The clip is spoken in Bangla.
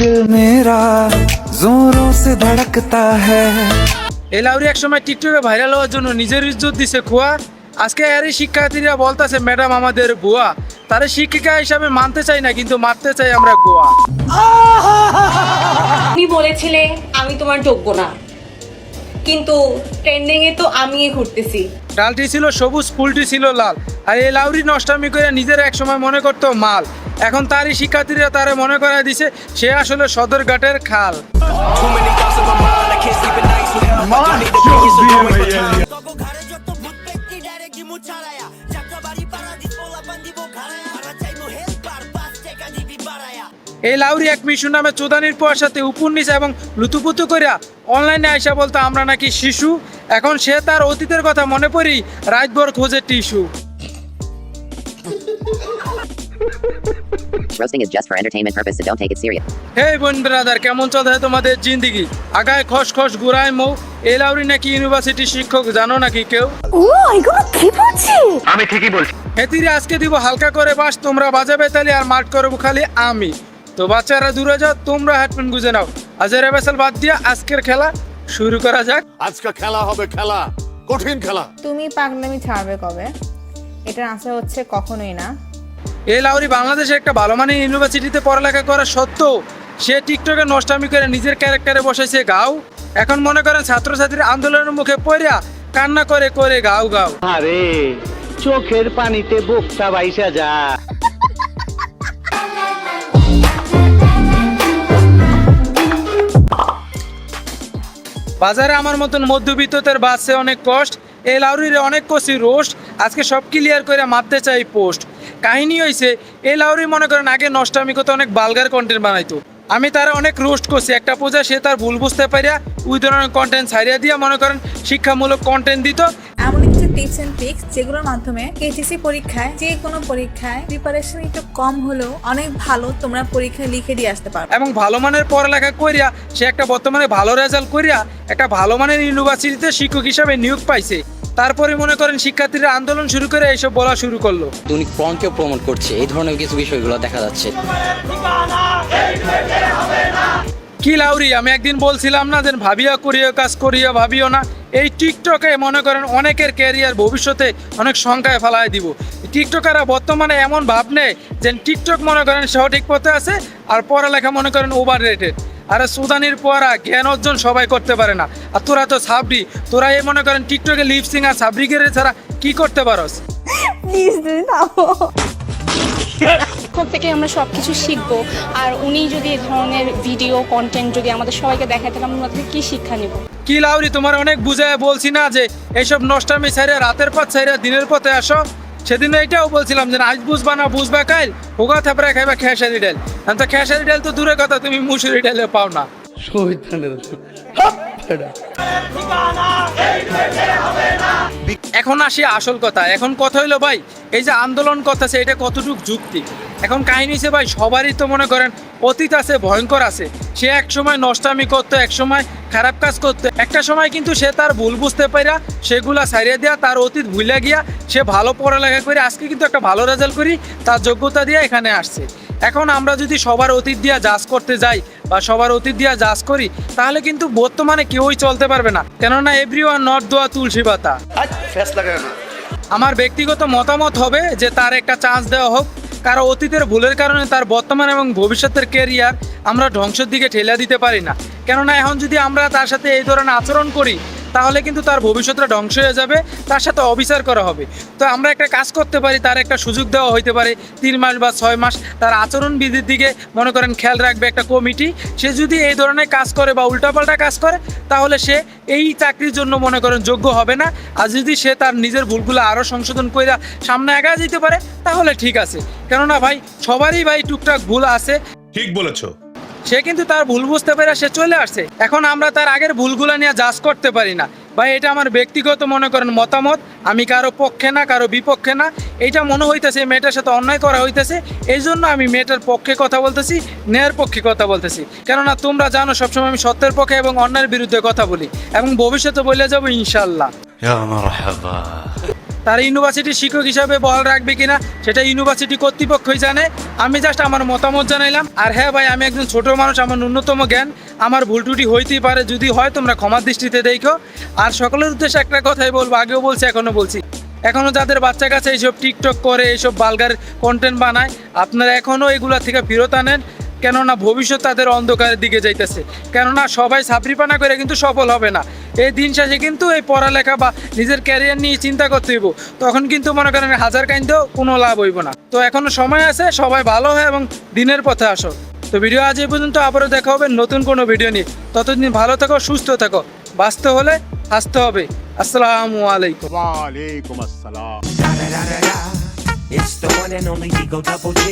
দিল মেরা জোরো সে ধড়কতা হ্যায় এক সময় টিকটকে ভাইরাল হওয়ার জন্য নিজের ইজ্জত দিছে খোয়া। আজকে এরই শিক্ষার্থীরা বলতাছে ম্যাডাম আমাদের বুয়া। তারা শিক্ষিকা হিসাবে মানতে চাই না কিন্তু মারতে চাই আমরা গোয়া তুমি বলেছিলে আমি তোমার যোগ্য না। কিন্তু ট্রেন্ডিং এ তো আমি ঘুরতেছি। ডালটি ছিল সবুজ ফুলটি ছিল লাল। আর এই লাউরি নষ্টামি করে নিজের এক সময় মনে করতো মাল। এখন তারই শিক্ষার্থীরা তারে মনে করায় দিছে, সে আসলে সদরঘাটের খাল। এই লাউরি এক মিশু নামে চোদানির পোয়ার সাথে নিচে এবং লুতুপুতু করিয়া অনলাইনে আইসা বলতো, আমরা নাকি শিশু। এখন সে তার অতীতের কথা মনে পড়ি, রাতভর খোঁজে tissue Roasting is just for entertainment purpose, so don't take it serious. হে বোন ব্রাদার কেমন চলছে তোমাদের জিন্দিগি? আগায় খস খস গুড়ায় মৌ। এই নাকি ইউনিভার্সিটি শিক্ষক জানো নাকি কেউ? ও এগুলো কি বলছি? হেতিরে আজকে দিব হালকা করে বাস তোমরা বাজাবে তালি আর মাঠ করব খালি আমি। তো বাচ্চারা দূরে যাও তোমরা হেডফোন গুজে নাও। আজের বেসাল বাদ দিয়া আজকের খেলা শুরু করা যাক। আজকে খেলা হবে খেলা কঠিন খেলা। তুমি পাগলামি ছাড়বে কবে? এটার আনসার হচ্ছে কখনোই না। এই লাউরি বাংলাদেশে একটা ভালো মানের ইউনিভার্সিটিতে পড়ালেখা করা সত্ত্বেও সে টিকটকে নষ্টামি করে নিজের ক্যারেক্টারে বসেছে গাও। এখন মনে করেন ছাত্রছাত্রীর আন্দোলনের মুখে পড়িয়া কান্না করে করে গাও গাও। আরে চোখের পানিতে বুকটা বাইসা যা। বাজারে আমার মতন মধ্যবিত্তদের বাসে অনেক কষ্ট এই লাউরির অনেক কষি রোস্ট আজকে সব ক্লিয়ার করে মারতে চাই পোস্ট। কাহিনী হয়েছে এই লাউরি মনে করেন আগে নষ্টামি করতে অনেক বালগার কন্টেন্ট বানাইতো। আমি তারা অনেক রোস্ট করছি একটা পূজা সে তার ভুল বুঝতে পারিয়া ওই ধরনের কন্টেন্ট ছাড়িয়া দিয়া মনে করেন শিক্ষামূলক কন্টেন্ট দিত। এমন কিছু টিপস এন্ড ট্রিক্স যেগুলোর মাধ্যমে এইচএসসি পরীক্ষায় যে কোনো পরীক্ষায় প্রিপারেশন একটু কম হলেও অনেক ভালো তোমরা পরীক্ষায় লিখে দিয়ে আসতে পারো এবং ভালো মানের পড়ালেখা করিয়া সে একটা বর্তমানে ভালো রেজাল্ট করিয়া একটা ভালো মানের ইউনিভার্সিটিতে শিক্ষক হিসাবে নিয়োগ পাইছে। তারপরে মনে করেন শিক্ষার্থীরা আন্দোলন শুরু করে এইসব বলা শুরু করল। উনি পর্নকে প্রমোট করছে এই ধরনের কিছু বিষয়গুলো দেখা যাচ্ছে। কি লাউরি আমি একদিন বলছিলাম না যে ভাবিয়া করিও কাজ করিয়া ভাবিও না। এই টিকটকে মনে করেন অনেকের ক্যারিয়ার ভবিষ্যতে অনেক সংখ্যায় ফেলায় দিব। টিকটকাররা বর্তমানে এমন ভাব নেয় যে টিকটক মনে করেন সঠিক পথে আছে আর পড়ালেখা মনে করেন ওভার রেটেড আর সুদানির পড়া জ্ঞান অর্জন সবাই করতে পারে না। আর তোরা তো সাবরি তোরা এই মনে করেন টিকটকে লিপসিং আর সাবরিগের ছাড়া কি করতে পারস? প্লিজ থেকে আমরা সব কিছু শিখব। আর উনি যদি এই ধরনের ভিডিও কন্টেন্ট যদি আমাদের সবাইকে দেখায় তাহলে আমরা কি শিক্ষা নেব? কি লাউরি তোমার অনেক বুঝায় বলছি না যে এইসব নষ্টামি ছাইরে রাতের পথ ছাইরে দিনের পথে আসো। সেদিন এটাও বলছিলাম যে আজ বুঝবা না, বুঝবা কাল ওগা থাপড়া খাইবা খেসারি ডাল। তো খেসারি ডাল তো দূরে কথা, তুমি মুসুরি ডালে পাও না। এখন আসি আসল কথা। এখন কথা হইল ভাই, এই যে আন্দোলন করতেছে, এটা কতটুকু যুক্তি? এখন কাহিনী হচ্ছে ভাই, সবারই তো মনে করেন অতীত আছে, ভয়ঙ্কর আছে। সে এক সময় নষ্টামি করতো, এক সময় খারাপ কাজ করতো। একটা সময় কিন্তু সে তার ভুল বুঝতে পাইরা সেগুলা সারিয়ে দেয়া তার অতীত ভুলে গিয়া সে ভালো পড়ালেখা করে, আজকে কিন্তু একটা ভালো রেজাল্ট করি, তার যোগ্যতা দিয়ে এখানে আসছে। এখন আমরা যদি সবার অতীত দিয়া জাজ করতে যাই বা সবার অতীত দিয়া জাজ করি তাহলে কিন্তু বর্তমানে কেউই চলতে পারবে না। কেননা এভরি ওয়ান নট দোয়া তুলসী পাতা। আমার ব্যক্তিগত মতামত হবে যে তার একটা চান্স দেওয়া হোক। কারও অতীতের ভুলের কারণে তার বর্তমান এবং ভবিষ্যতের কেরিয়ার আমরা ধ্বংসের দিকে ঠেলে দিতে পারি না। কেননা এখন যদি আমরা তার সাথে এই ধরনের আচরণ করি তাহলে কিন্তু তার ভবিষ্যৎটা ধ্বংস হয়ে যাবে, তার সাথে অবিচার করা হবে। তো আমরা একটা কাজ করতে পারি, তার একটা সুযোগ দেওয়া হইতে পারে, তিন মাস বা ছয় মাস তার আচরণ বিধির দিকে মনে করেন খেয়াল রাখবে একটা কমিটি। সে যদি এই ধরনের কাজ করে বা উল্টাপাল্টা কাজ করে, তাহলে সে এই চাকরির জন্য মনে করেন যোগ্য হবে না। আর যদি সে তার নিজের ভুলগুলো আরও সংশোধন করে সামনে এগা যেতে পারে, তাহলে ঠিক আছে। কেননা ভাই, সবারই ভাই টুকটাক ভুল আছে। ঠিক বলেছ। সে কিন্তু তার ভুল বুঝতে পেরে সে চলে আসছে। এখন আমরা তার আগের ভুলগুলো নিয়ে জাজ করতে পারি না। ভাই, এটা আমার ব্যক্তিগত মনে করেন মতামত। আমি কারও পক্ষে না, কারও বিপক্ষে না। এটা মনে হইতেছে মেয়েটার সাথে অন্যায় করা হইতেছে। এই জন্য আমি মেয়েটার পক্ষে কথা বলতেছি, ন্যায়ের পক্ষে কথা বলতেছি। কেননা তোমরা জানো, সবসময় আমি সত্যের পক্ষে এবং অন্যায়ের বিরুদ্ধে কথা বলি। এবং ভবিষ্যতে বলে যাব ইনশাল্লাহ তারা ইউনিভার্সিটির শিক্ষক হিসাবে বহাল রাখবে কিনা সেটা ইউনিভার্সিটি কর্তৃপক্ষই জানে। আমি জাস্ট আমার মতামত জানাইলাম। আর হ্যাঁ ভাই, আমি একজন ছোট মানুষ, আমার ন্যূনতম জ্ঞান, আমার ভুল ত্রুটি হইতেই পারে, যদি হয় তোমরা ক্ষমার দৃষ্টিতে দেখো। আর সকলের উদ্দেশ্যে একটা কথাই বলব, আগেও বলছি এখনও বলছি। এখনও যাদের বাচ্চা কাছে এইসব টিকটক করে, এইসব বালগার কন্টেন্ট বানায়, আপনারা এখনও এগুলা থেকে ফেরত আনেন। কেননা ভবিষ্যৎ তাদের অন্ধকারের দিকে যাইতেছে। কেননা সবাই সাবরিপানা করে কিন্তু সফল হবে না। এই দিন শেষে কিন্তু এই পড়ালেখা বা নিজের ক্যারিয়ার নিয়ে চিন্তা করতে হইব। তখন কিন্তু মনে করেন হাজার কাইন্দেও কোনো লাভ হইব না। তো এখনও সময় আছে সবাই ভালো হয় এবং দিনের পথে আসো। তো ভিডিও আজ এই পর্যন্ত আবারও দেখা হবে নতুন কোনো ভিডিও নিয়ে। ততদিন ভালো থাকো সুস্থ থাকো। বাঁচতে হলে হাসতে হবে। আসসালামু আলাইকুম। ওয়ালাইকুম আসসালাম। It's the one and only Double G.